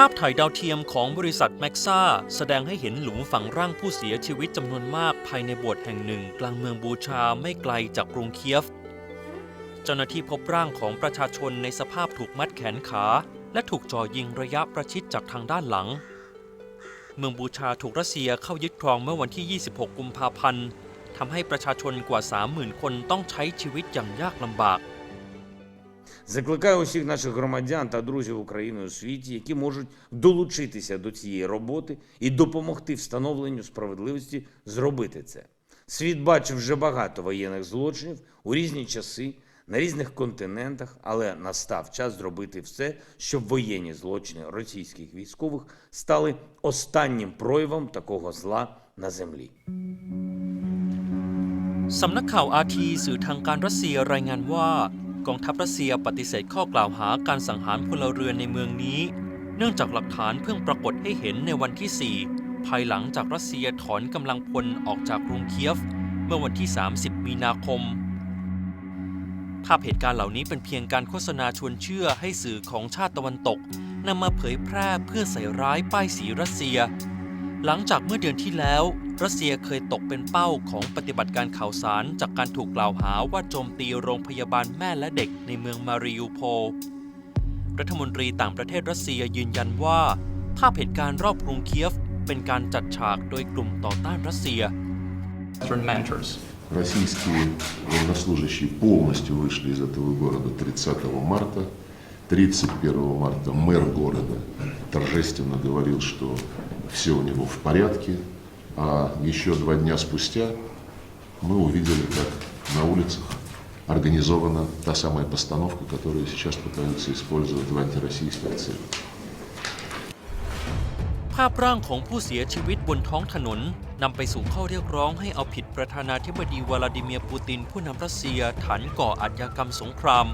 ภาพถ่ายดาวเทียมของบริษัทแม็กซ่าแสดงให้เห็นหลุมฝังร่างผู้เสียชีวิตจำนวนมากภายในโบสถ์แห่งหนึ่ง กลางเมืองบูชาไม่ไกลจากกรุงเคียฟ เจ้าหน้าที่พบร่างของประชาชนในสภาพถูกมัดแขนขา และถูกจ่อยิงระยะประชิดจากทางด้านหลัง เมืองบูชาถูกรัสเซียเข้ายึดครองเมื่อวันที่ 26 กุมภาพันธ์ทำให้ประชาชนกว่า 30,000 คนต้องใช้ชีวิตอย่างยากลำบาก Закликаю усіх наших громадян та друзів України у світі, які можуть долучитися до цієї роботи і допомогти встановленню справедливості, зробити це. Світ бачив вже багато воєнних злочинів у різні часи на різних континентах, але настав час зробити все, щоб воєнні злочини російських військових стали останнім проявом такого зла на землі. สำนักข่าวอาทีสื่อทางการรัสเซียรายงานว่า กองทัพรัสเซียปฏิเสธข้อกล่าวหาการสังหารพลเรือนในเมืองนี้ เนื่องจากหลักฐานเพิ่งปรากฏให้เห็นในวันที่ 4 ภายหลังจากรัสเซียถอนกำลังพลออกจากกรุงเคียฟ เมื่อวันที่ 30 มีนาคม ภาพเหตุการณ์เหล่านี้เป็นเพียงการโฆษณาชวนเชื่อให้สื่อของชาติตะวันตกนำมาเผยแพร่เพื่อใส่ร้ายป้ายสีรัสเซีย หลังจากเมื่อเดือนที่แล้ว รัสเซียเคยตกเป็นเป้าของปฏิบัติการข่าวสารจากการถูกกล่าวหาว่าโจมตีโรงพยาบาลแม่และเด็กในเมืองมาริอูโพล รัฐมนตรีต่างประเทศรัสเซียยืนยันว่า ภาพเหตุการณ์รอบกรุงเคียฟ เป็นการจัดฉากโดยกลุ่มต่อต้านรัสเซีย mentors. Российские военнослужащие полностью вышли из этого города 30 марта. 31 марта мэр города торжественно говорил, что все у него в порядке. А еще два дня спустя мы увидели, как на улицах организована та самая постановка, которую сейчас пытаются использовать в антироссийских целях. ภาพร่างของผู้เสียชีวิตบนท้องถนนนำไปสู่ข้อเรียกร้องให้เอาผิดประธานาธิบดีวลาดิเมียร์ปูตินผู้นำรัสเซียฐานก่ออาชญากรรมสงคราม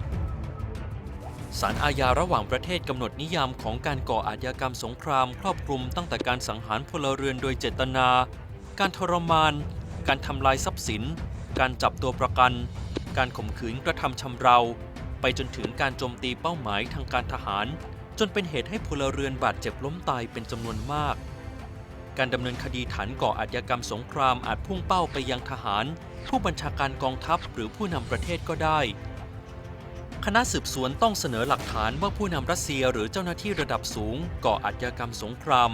ศาลอาญาระหว่างประเทศกำหนดนิยามของการก่ออาชญากรรมสงคราม ครอบคลุมตั้งแต่การสังหารพลเรือนโดยเจตนา การทรมาน การทำลายทรัพย์สิน การจับตัวประกัน การข่มขืนกระทำชำเรา ไปจนถึงการโจมตีเป้าหมายทางการทหาร จนเป็นเหตุให้พลเรือนบาดเจ็บล้มตายเป็นจำนวนมาก การดำเนินคดีฐานก่ออาชญากรรมสงครามอาจพุ่งเป้าไปยังทหาร ผู้บัญชาการกองทัพหรือผู้นำประเทศก็ได้ คณะสืบสวนต้องเสนอหลักฐานว่าผู้นำรัสเซียหรือเจ้าหน้าที่ระดับสูงก่ออาชญากรรมสงคราม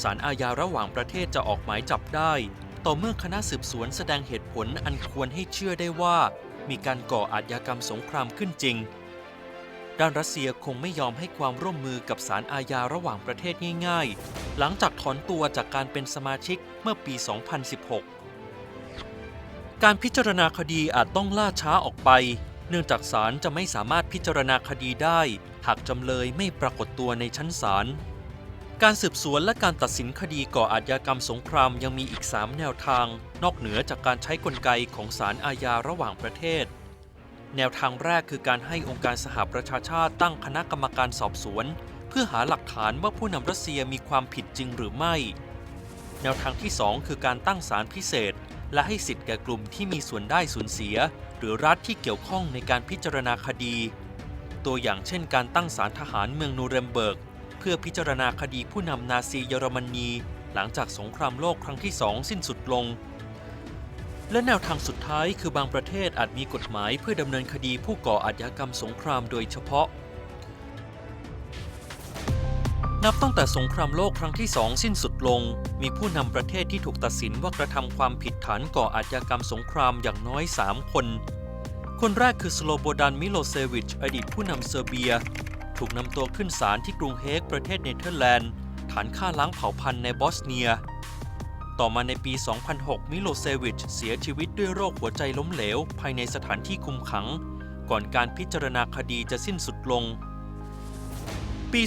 ศาลอาญาระหว่างประเทศจะออกหมายจับได้ ต่อเมื่อคณะสืบสวนแสดงเหตุผลอันควรให้เชื่อได้ว่า มีการก่ออาชญากรรมสงครามขึ้นจริง ด้านรัสเซียคงไม่ยอมให้ความร่วมมือกับศาลอาญาระหว่างประเทศง่ายๆ หลังจากถอนตัวจากการเป็นสมาชิกเมื่อปี 2016 การพิจารณาคดีอาจต้องล่าช้าออกไป เนื่องจากศาลจะไม่สามารถพิจารณาคดีได้ หากจำเลยไม่ปรากฏตัวในชั้นศาลการสืบสวนและการตัดสินคดีก่ออาชญากรรมสงครามยังมีอีก 3 แนวทาง นอกเหนือจากการใช้กลไกของศาลอาญาระหว่างประเทศ แนวทางแรกคือการให้องค์การสหประชาชาติตั้งคณะกรรมการสอบสวน เพื่อหาหลักฐานว่าผู้นำรัสเซียมีความผิดจริงหรือไม่ แนวทางที่ 2 คือการตั้งศาลพิเศษ และให้สิทธิ์แก่กลุ่มที่มีส่วนได้ส่วนเสีย หรือรัฐที่เกี่ยวข้องในการพิจารณาคดี ตัวอย่างเช่นการตั้งศาลทหารเมืองนูเรมเบิร์ก เพื่อพิจารณาคดีผู้นำนาซีเยอรมนี หลังจากสงครามโลกครั้งที่สองสิ้นสุดลง และแนวทางสุดท้ายคือบางประเทศอาจมีกฎหมายเพื่อดำเนินคดีผู้ก่ออาชญากรรมสงครามโดยเฉพาะ นับตั้งแต่สงครามโลกครั้งที่สองสิ้นสุด ลง มีผู้นำประเทศที่ถูกตัดสินว่ากระทำความผิดฐานก่ออาชญากรรมสงครามอย่างน้อย 3 คน คนแรกคือสโลโบดานมิโลเซวิช อดีตผู้นำเซอร์เบีย ถูกนำตัวขึ้นศาลที่กรุงเฮกประเทศเนเธอร์แลนด์ฐานฆ่าล้างเผ่าพันธุ์ในบอสเนีย ต่อมาในปี 2006 มิโลเซวิชเสียชีวิตด้วยโรคหัวใจล้มเหลว ภายในสถานที่คุมขัง ก่อนการพิจารณาคดีจะสิ้นสุดลง ปี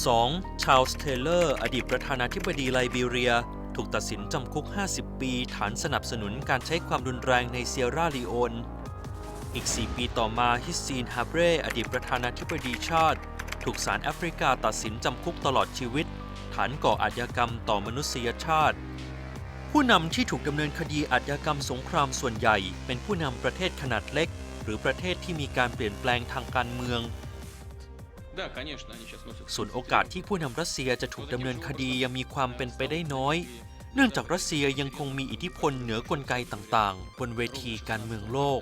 2012 ชาลส์เทเลอร์ อดีตประธานาธิบดีไลบีเรีย ถูกตัดสินจำคุก 50 ปี ฐานสนับสนุนการใช้ความรุนแรงในเซียร่าลีโอน อีก 4 ปีต่อมาฮิสซีนฮาเบรอดีตประธานาธิบดีชาติ ถูกศาลแอฟริกาตัดสินจำคุกตลอดชีวิต ฐานก่ออาชญากรรมต่อมนุษยชาติ ผู้นำที่ถูกดำเนินคดีอาชญากรรมสงครามส่วนใหญ่ เป็นผู้นำประเทศขนาดเล็ก หรือประเทศที่มีการเปลี่ยนแปลงทางการเมือง ส่วนโอกาสที่ผู้นำรัสเซียจะถูกดำเนินคดียังมีความเป็นไปได้น้อย เนื่องจากรัสเซียยังคงมีอิทธิพลเหนือกลไกต่างๆ บนเวทีการเมืองโลก